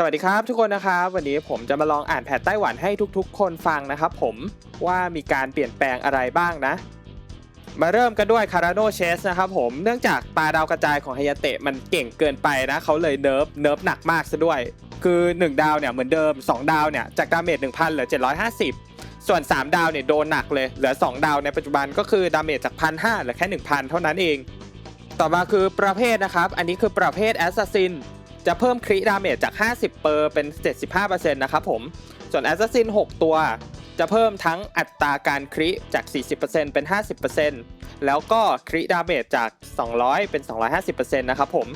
สวัสดีครับทุกคนนะครับวันนี้ผมจะมาลองอ่านแพทไต้หวันให้ทุกๆ คนฟังนะครับผมว่ามีการเปลี่ยนแปลงอะไรบ้างนะ มาเริ่มกันด้วยคาราโนเชสนะครับผมเนื่องจากตาดาวกระจายของฮยาเตะมันเก่งเกินไปนะเขาเลยเนิร์ฟเนิร์ฟหนักมากซะด้วย คือ 1 ดาวเนี่ยเหมือนเดิม 2 ดาวเนี่ยจากดาเมจ1,000เหลือ 750 ส่วน 3 ดาวเนี่ยโดนหนักเลยเหลือ 2 ดาวในปัจจุบันก็คือดาเมจจาก1,500เหลือแค่ 1,000 เท่านั้นเอง ต่อมาคือประเภทนะครับอันนี้คือประเภทแอสซัสซิน จะเพิ่มคริดาเมจจาก 50 เปอร์เป็น 75%นะครับผม ส่วนแอสซัสซิน 6 ตัว จะเพิ่มทั้งอัตราการคริจาก 40%เป็น 50%แล้วก็คริดาเมจจาก 200 เป็น 250%นะครับผม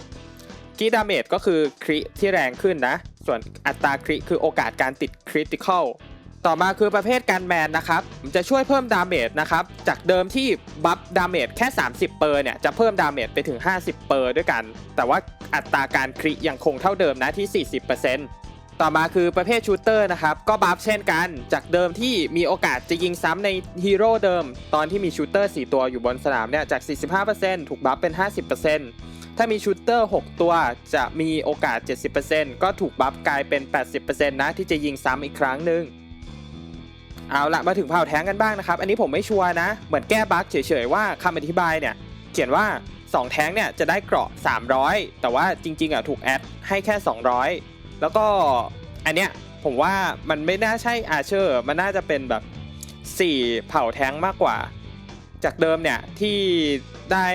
คริดาเมจก็คือคริที่แรงขึ้นนะ ส่วนอัตราคริคือโอกาสการติดคริติคอล ต่อมาคือประเภทการแมนนะครับมันจะช่วยเพิ่มดาเมจนะครับจากเดิมที่บัฟดาเมจแค่ 30เปอร์เนี่ยจะเพิ่มดาเมจไปถึง 50เปอร์ด้วยกัน แต่ว่าอัตราการคริยังคงเท่าเดิมนะที่ 40%ต่อมาคือประเภทชูเตอร์นะครับก็บัฟเช่นกันจากเดิมที่มีโอกาสจะยิงซ้ำในฮีโร่เดิม ตอนที่มีชูเตอร์ 4 ตัวอยู่บนสนามเนี่ยจาก 45%ถูกบัฟเป็น 50%ถ้ามีชูเตอร์ 6 ตัวจะมีโอกาส 70%ก็ถูกบัฟกลายเป็น 80%นะที่จะยิงซ้ำอีกครั้งหนึ่ง เอาละมาถึงเผ่าแท้งกันบ้างนะครับ อันนี้ผมไม่ชัวร์นะ เหมือนแก้บั๊กเฉยๆว่าคำอธิบายเนี่ยเขียนว่า 2 แท้งเนี่ยจะได้เกราะ 300 แต่ว่าจริงๆอะถูกแอดให้แค่ 200 แล้วก็อันเนี้ยผมว่ามันไม่น่าใช่อาเชอร์ มันน่าจะเป็นแบบ 4 เผ่าแท้งมากกว่า จากเดิมเนี่ยที่ได้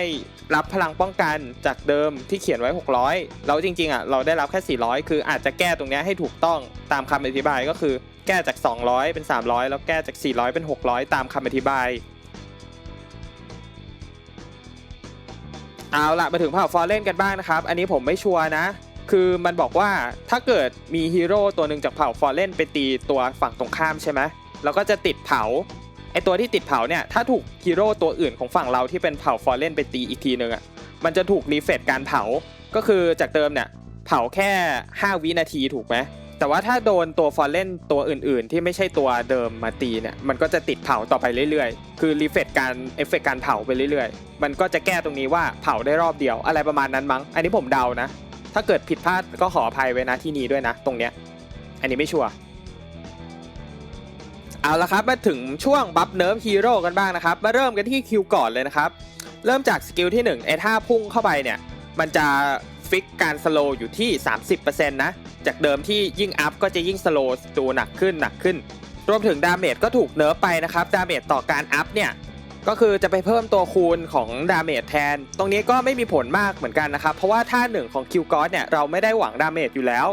รับพลังป้องกันจากเดิมที่เขียนไว้ 600แล้วจริงๆอะเราได้รับแค่ 400 คืออาจจะแก้ตรงนี้ให้ถูกต้องตามคำอธิบายก็คือ แก้จาก 200 เป็น 300 แล้วแก้จาก 400 เป็น 600 ตามคำอธิบาย เอาละมาถึงเผ่าฟอร์เรนกันบ้างนะครับ อันนี้ผมไม่ชัวร์นะ คือมันบอกว่าถ้าเกิดมีฮีโร่ตัวหนึ่งจากเผ่าฟอร์เรนไปตีตัวฝั่งตรงข้ามใช่ไหมแล้วก็จะติดเผา อตัวที่ติดเผาเนี่ยถ้าถูกฮีโร่ตัวอื่นของฝั่งเราที่เป็นเผาฟอร์เรนไปตีอีกทีหนึ่งอะมันจะถูกรีเฟรชการเผาก็คือจากเดิมเนี่ยเผาแค่ 5 วินาทีถูกไหมแต่ว่าถ้าโดนตัวฟอร์เรนตัวอื่น ๆ ที่ไม่ใช่ตัวเดิมมาตีเนี่ยมันก็จะติดเผาต่อไปเรื่อยๆ คือรีเฟรชการเอฟเฟกการเผาไปเรื่อยๆ มันก็จะแก้ตรงนี้ว่าเผาได้รอบเดียวอะไรประมาณนั้นมั้ง อันนี้ผมเดานะ ถ้าเกิดผิดพลาดก็ขออภัยไว้นะที่นี้ด้วยนะ ตรงเนี้ยอันนี้ไม่ชัวร์ เอาละครับ มาถึงช่วงบัฟเนิร์ฟฮีโร่กันบ้างนะครับ มาเริ่มกันที่คิวก่อนเลยนะครับ เริ่มจากสกิลที่1ไอ้ท่าพุ่งเข้าไปเนี่ย มันจะฟิกการสโลว์อยู่ที่ 30%นะ จากเดิมที่ยิ่งอัพก็จะยิ่งสโลว์ตัวหนักขึ้นหนักขึ้น รวมถึงดาเมจก็ถูกเนิร์ฟไปนะครับ ดาเมจต่อการอัพเนี่ย ก็คือจะไปเพิ่มตัวคูณของดาเมจแทน ตรงนี้ก็ไม่มีผลมากเหมือนกันนะครับ เพราะว่าท่าหนึ่งของคิวกอสเนี่ยเราไม่ได้หวังดาเมจอยู่แล้ว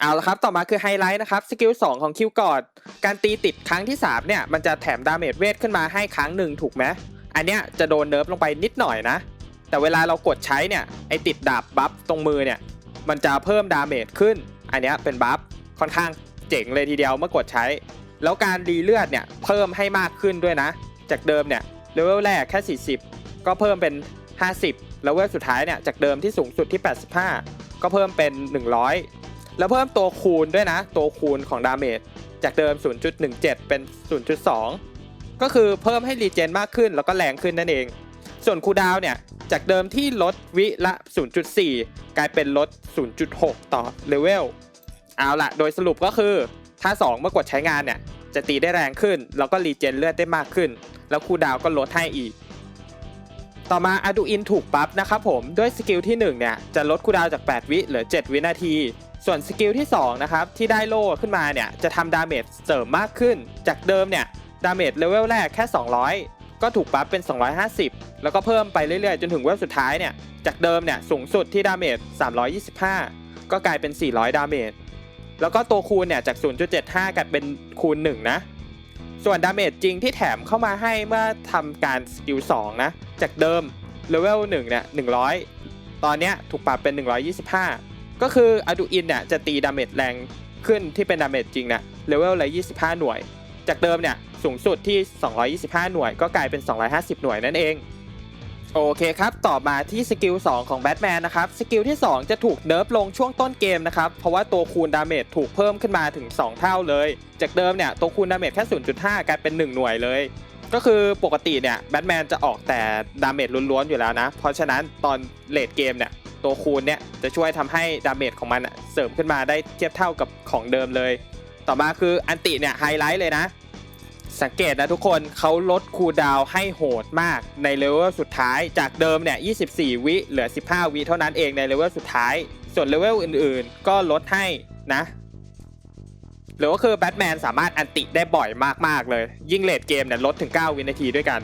เอาละครับต่อมาคือไฮไลท์นะครับสกิล2ของคิวกอดการตีติดครั้งที่ 3 เนี่ย มันจะแถมดาเมจเวทขึ้นมาให้ครั้งหนึ่งถูกไหมอันเนี้ยจะโดนเนิร์ฟลงไปนิดหน่อยนะ แต่เวลาเรากดใช้เนี่ย ไอติดดาบบัฟตรงมือเนี่ย มันจะเพิ่มดาเมจขึ้น อันเนี้ยเป็นบัฟค่อนข้างเจ๋งเลยทีเดียวเมื่อกดใช้ แล้วการรีเลือดเนี่ยเพิ่มให้มากขึ้นด้วยนะ จากเดิมเนี่ยเลเวลแรกแค่ 40 ก็เพิ่มเป็น 50 แล้วเลเวลสุดท้ายเนี่ยจากเดิมที่สูงสุดที่ 85 ก็เพิ่มเป็น 100 แล้วเพิ่มตัวคูณด้วยนะ ตัวคูณของดาเมจจากเดิม 0.17 เป็น 0.2 ก็คือเพิ่มให้รีเจนมากขึ้นแล้วก็แรงขึ้นนั่นเอง ส่วนคูดาวเนี่ยจากเดิมที่ลดวิละ 0.4 กลายเป็นลด 0.6 ต่อเลเวล เอาละโดยสรุปก็คือ ถ้า 2 เมื่อกดใช้งานเนี่ย จะตีได้แรงขึ้น แล้วก็รีเจนเลือดได้มากขึ้น แล้วคูดาวก็ลดให้อีก ต่อมาอดูอินถูกบัฟนะครับผม ด้วยสกิลที่ 1 เนี่ย จะลดคูดาวจาก 8 วิเหลือ 7 วินาที ส่วนสกิลที่2นะครับที่ได้โล่ขึ้นมาเนี่ยจะทำดาเมจเสริมมากขึ้น จากเดิมเนี่ยดาเมจเลเวลแรกแค่ 200 ก็ถูกบัฟเป็น 250 แล้วก็เพิ่มไปเรื่อยๆ จนถึงเวลสุดท้ายเนี่ยจากเดิมเนี่ยสูงสุดที่ดาเมจ325 ก็กลายเป็น 400 ดาเมจแล้วก็ตัวคูณเนี่ยจาก 0.75กลายเป็นคูณ 1 นะ ส่วนดาเมจจริงที่แถมเข้ามาให้เมื่อทำการสกิล2นะจากเดิมเลเวล1เนี่ย100 ตอนเนี้ยถูกปรับเป็น 125 ก็คืออดูอินเนี่ยจะตีดาเมจแรงขึ้นที่เป็นดาเมจจริงเนี่ยเลเวลละ25 หน่วย จากเดิมเนี่ยสูงสุดที่ 225 หน่วย ก็กลายเป็น 250 หน่วยนั่นเอง โอเคครับ ต่อมาที่สกิล 2 ของแบทแมนนะครับ สกิลที่ 2 จะถูกเนิร์ฟลงช่วงต้นเกมนะครับ เพราะว่าตัวคูณดาเมจถูกเพิ่มขึ้นมาถึง 2 เท่าเลย จากเดิมเนี่ยตัวคูณดาเมจแค่ 0.5 กลายเป็น 1 หน่วยเลย ก็คือปกติเนี่ยแบทแมนจะออกแต่ดาเมจล้วนๆอยู่แล้วนะ เพราะฉะนั้นตอนเลดเกมเนี่ย ตัวคูณเนี่ยจะช่วยทำให้ดาเมจของมันเสริมขึ้นมาได้เทียบเท่ากับของเดิมเลย ต่อมาคืออันติเนี่ยไฮไลท์เลยนะ สังเกตนะทุกคนเขาลดคูดาวให้โหดมากในเลเวลสุดท้ายจากเดิมเนี่ย24 วิเหลือ 15 วิเท่านั้นเองในเลเวลสุดท้าย ส่วนเลเวลอื่นๆ ก็ลดให้นะหรือว่าคือแบทแมนสามารถอันติได้บ่อยมากๆเลย ยิ่งเลดเกมเนี่ยลดถึง 9 วินาทีด้วยกัน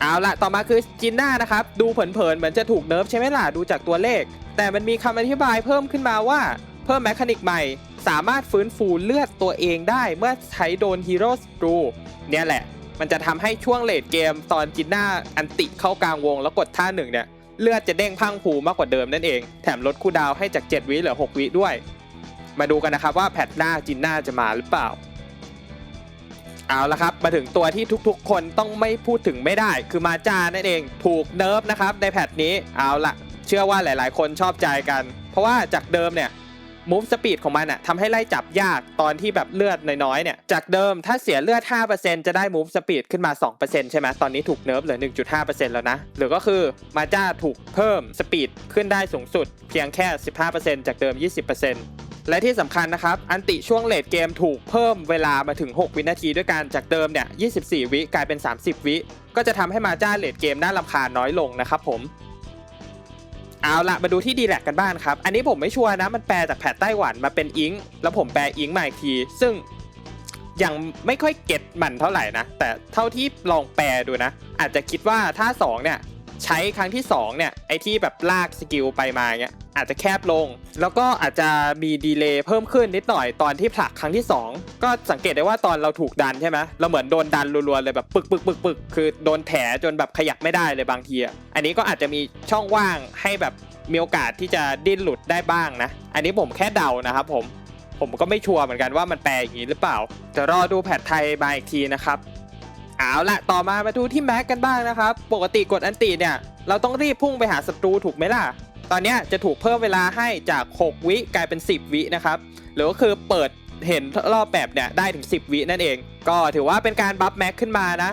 เอาละต่อมาคือจินน่านะครับ ดูเผินๆเหมือนจะถูกเนิร์ฟใช่ไหมล่ะ ดูจากตัวเลข แต่มันมีคำอธิบายเพิ่มขึ้นมาว่า เพิ่มแมคานิกใหม่ สามารถฟื้นฟูเลือดตัวเองได้เมื่อใช้โดนฮีโร่สตรูเนี่ยแหละ มันจะทำให้ช่วงเลดเกมตอนจินน่าอันติเข้ากลางวงแล้วกดท่าหนึ่งเนี่ยเลือดจะเด้งพังผูมากกว่าเดิมนั่นเอง แถมลดคูลดาวให้จาก 7 วิเหลือ 6 วิด้วย มาดูกันนะครับว่าแพทหน้าจินน่าจะมาหรือเปล่า เอาละครับ มาถึงตัวที่ทุกๆ คนต้องไม่พูดถึงไม่ได้ คือมาจานั่นเองถูกเนิร์ฟนะครับในแพทนี้เอาละเชื่อว่าหลายๆ คนชอบใจกัน เพราะว่าจากเดิมเนี่ยมูฟสปีดของมันอะทำให้ไล่จับยากตอนที่แบบเลือดน้อยๆเนี่ยจากเดิมถ้าเสียเลือด 5%จะได้มูฟสปีดขึ้นมา 2%ใช่ไหมตอนนี้ถูกเนิร์ฟเหลือ 1.5%แล้วนะ หรือก็คือมาจ้าถูกเพิ่มสปีดขึ้นได้สูงสุด เพียงแค่ 15%จากเดิม 20% และที่สำคัญนะครับ อันติช่วงเลดเกมถูกเพิ่มเวลามาถึง 6 วินาทีด้วยกัน จากเดิมเนี่ย 24 วิกลายเป็น 30 วิ ก็จะทำให้มาจ้าเลดเกมน่ารำคาญน้อยลงนะครับผม เอาละมาดูที่ดีแลกกันบ้างครับ อันนี้ผมไม่ชัวร์นะ มันแปลจากแพทไต้หวันมาเป็นอิงแล้วผมแปลอิงมาอีกที ซึ่งยังไม่ค่อยเก็ตมันเท่าไหร่นะ แต่เท่าที่ลองแปลดูนะ อาจจะคิดว่าถ้า 2 เนี่ย ใช้ครั้งที่2เนี่ยไอที่แบบลากสกิลไปมาเงี้ยอาจจะแคบลง แล้วก็อาจจะมีดีเลย์เพิ่มขึ้นนิดหน่อยตอนที่ผลักครั้งที่ 2 ก็สังเกตได้ว่าตอนเราถูกดันใช่ไหมเราเหมือนโดนดันรัวๆเลยแบบปึกปึกปึกปึกคือโดนแถจนแบบขยับไม่ได้เลยบางทีอ,อันนี้ก็อาจจะมีช่องว่างให้แบบมีโอกาสที่จะดิ้นหลุดได้บ้างนะ อันนี้ผมแค่เดานะครับผมผมก็ไม่ชัวร์เหมือนกันว่ามันแปลอย่างนี้หรือเปล่า จะรอดูแพทไทยมาอีกทีนะครับ เอาละต่อมามาดูที่แม็กกันบ้างนะครับ ปกติกดอันติเนี่ย เราต้องรีบพุ่งไปหาศัตรูถูกไหมล่ะ ตอนนี้จะถูกเพิ่มเวลาให้จาก 6 วิกลายเป็น 10 วินะครับ หรือก็คือเปิดเห็นรอบแบบเนี่ยได้ถึง 10 วินั่นเอง ก็ถือว่าเป็นการบัฟแม็กขึ้นมานะ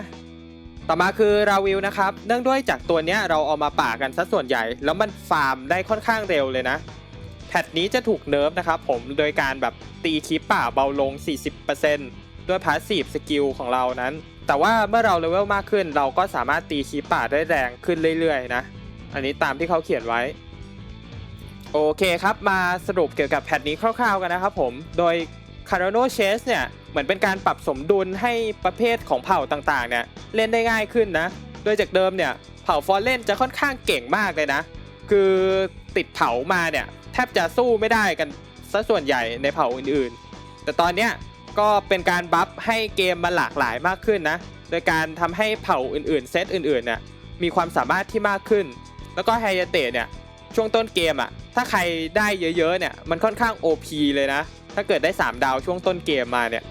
ต่อมาคือราวิลนะครับ เนื่องด้วยจากตัวเนี้ยเราเอามาป่ากันซะส่วนใหญ่ แล้วมันฟาร์มได้ค่อนข้างเร็วเลยนะ แพทนี้จะถูกเนิร์ฟนะครับผม โดยการแบบตีคีปป่าเบาลง 40%ด้วยพาสซีฟสกิลของเรานั้น แต่ว่าเมื่อเราเลเวลมากขึ้น เราก็สามารถตีคีป่าได้แรงขึ้นเรื่อยๆนะ อันนี้ตามที่เขาเขียนไว้ โอเคครับมาสรุปเกี่ยวกับแพทนี้คร่าวๆกันนะครับผม โดย c a r o n o Chase เนี่ย เหมือนเป็นการปรับสมดุลให้ประเภทของเผ่าต่างๆ เนี่ย เล่นได้ง่ายขึ้นนะ โดยจากเดิมเนี่ย เผ่าฟอร์เรนจะค่อนข้างเก่งมากเลยนะ คือติดเผามาเนี่ย แทบจะสู้ไม่ได้กันซะส่วนใหญ่ในเผ่าอื่นๆ แต่ตอนเนี้ย ก็เป็นการบัฟให้เกมมันหลากหลายมากขึ้นนะ โดยการทำให้เผ่าอื่นๆ เซตอื่นๆเนี่ยมีความสามารถที่มากขึ้น แล้วก็ไฮยาเตะเนี่ยช่วงต้นเกมอะถ้าใครได้เยอะๆเนี่ยมันค่อนข้าง OP เลยนะ ถ้าเกิดได้ 3 ดาวช่วงต้นเกมมาเนี่ย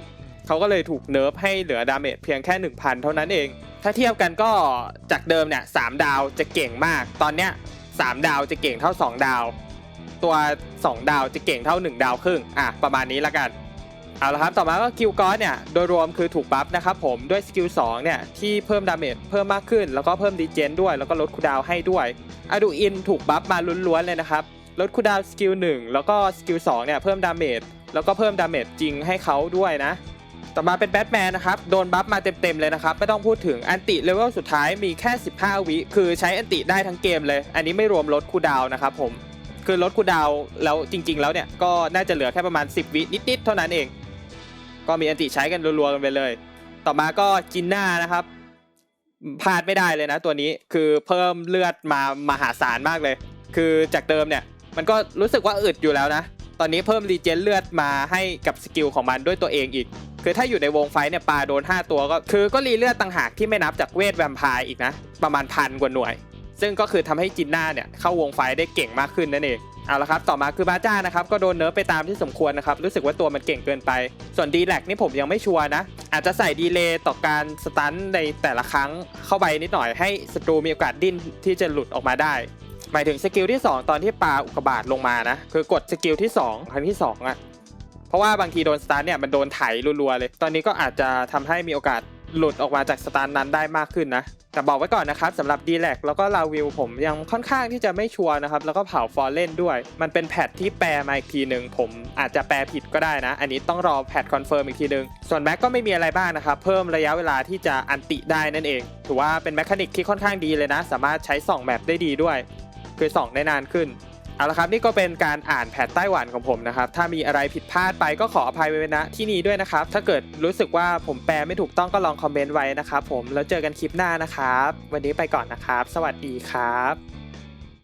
เขาก็เลยถูกเนิร์ฟให้เหลือดาเมจเพียงแค่ 1,000 เท่านั้นเอง ถ้าเทียบกันก็จากเดิมเนี่ยสดาวจะเก่งมาก ตอนเนี้ย3ดาวจะเก่งเท่า 2 ดาว ตัว 2 ดาวจะเก่งเท่า 1 ดาวครึ่งอะประมาณนี้ละกัน เอาละครับต่อมาก็คิวกอสเนี่ยโดยรวมคือถูกบัฟนะครับผมด้วยสกิล2เนี่ยที่เพิ่มดาเมจเพิ่มมากขึ้น แล้วก็เพิ่มดีเจนด้วยแล้วก็ลดคูดาวให้ด้วยอะดูอินถูกบัฟมาล้วนๆเลยนะครับลดคูดาวสกิล1แล้วก็สกิล2เนี่ยเพิ่มดาเมจแล้วก็เพิ่มดาเมจจริงให้เขาด้วยนะต่อมาเป็นแบทแมนนะครับ โดนบัฟมาเต็มๆเลยนะครับ ไม่ต้องพูดถึงอันติเลเวลสุดท้ายมีแค่ 15 วิ คือใช้อันติได้ทั้งเกมเลย อันนี้ไม่รวมลดคูดาวนะครับผม คือลดคูดาวแล้วจริง ๆ แล้วเนี่ย ก็น่าจะเหลือแค่ประมาณ 10 วินิด ๆ เท่านั้นเอง ก็มีอันติใช้กันรัวๆกันไปเลย ต่อมาก็จินน่านะครับพลาดไม่ได้เลยนะตัวนี้คือเพิ่มเลือดมามหาศาลมากเลย คือจากเดิมเนี่ยมันก็รู้สึกว่าอึดอยู่แล้วนะ ตอนนี้เพิ่มรีเจนเลือดมาให้กับสกิลของมันด้วยตัวเองอีก คือถ้าอยู่ในวงไฟเนี่ยปลาโดน 5 ตัวก็คือก็รีเลือดต่างหากที่ไม่นับจากเวทแวมไพร์อีกนะ ประมาณพันกว่าหน่วย ซึ่งก็คือทำให้จินน่าเนี่ยเข้าวงไฟได้เก่งมากขึ้นนั่นเองเอาละครับต่อมาคือมาจ้านะครับก็โดนเนิร์ฟไปตามที่สมควรนะครับรู้สึกว่าตัวมันเก่งเกินไป ส่วนดีแลกนี่ผมยังไม่ชัวร์นะ อาจจะใส่ดีเลย์ต่อการสตันในแต่ละครั้งเข้าไปนิดหน่อยให้ศัตรูมีโอกาสดิ้นที่จะหลุดออกมาได้ หมายถึงสกิลที่ 2 ตอนที่ปาอุกบาตลงมานะคือกดสกิลที่2ครั้งที่2อะเพราะว่าบางทีโดนสตันเนี่ยมันโดนไถรัวๆเลย ตอนนี้ก็อาจจะทำให้มีโอกาส หลุดออกมาจากสตาร์นั้นได้มากขึ้นนะแต่บอกไว้ก่อนนะครับสำหรับ d ีแลกแล้วก็ลาวิวผมยังค่อนข้างที่จะไม่ชัวร์นะครับ แล้วก็เผาฟอร์เล่นด้วย มันเป็นแพทที่แปลมาอีกทีหนึ่งผมอาจจะแปลผิดก็ได้นะ อันนี้ต้องรอแพทคอนเฟิร์มอีกทีหนึ่งส่วนแม็กก็ไม่มีอะไรบ้างนะครับ เพิ่มระยะเวลาที่จะอันติได้นั่นเอง ถือว่าเป็นแมคานิกที่ค่อนข้างดีเลยนะ สามารถใช้ส่องแมปได้ดีด้วย คือส่องได้นานขึ้น เอาละครับนี่ก็เป็นการอ่านแผนไต้หวันของผมนะครับ ถ้ามีอะไรผิดพลาดไปก็ขออภัยไว้ณที่นี้ด้วยนะครับ ถ้าเกิดรู้สึกว่าผมแปลไม่ถูกต้องก็ลองคอมเมนต์ไว้นะครับผมแล้วเจอกันคลิปหน้านะครับ วันนี้ไปก่อนนะครับ สวัสดีครับ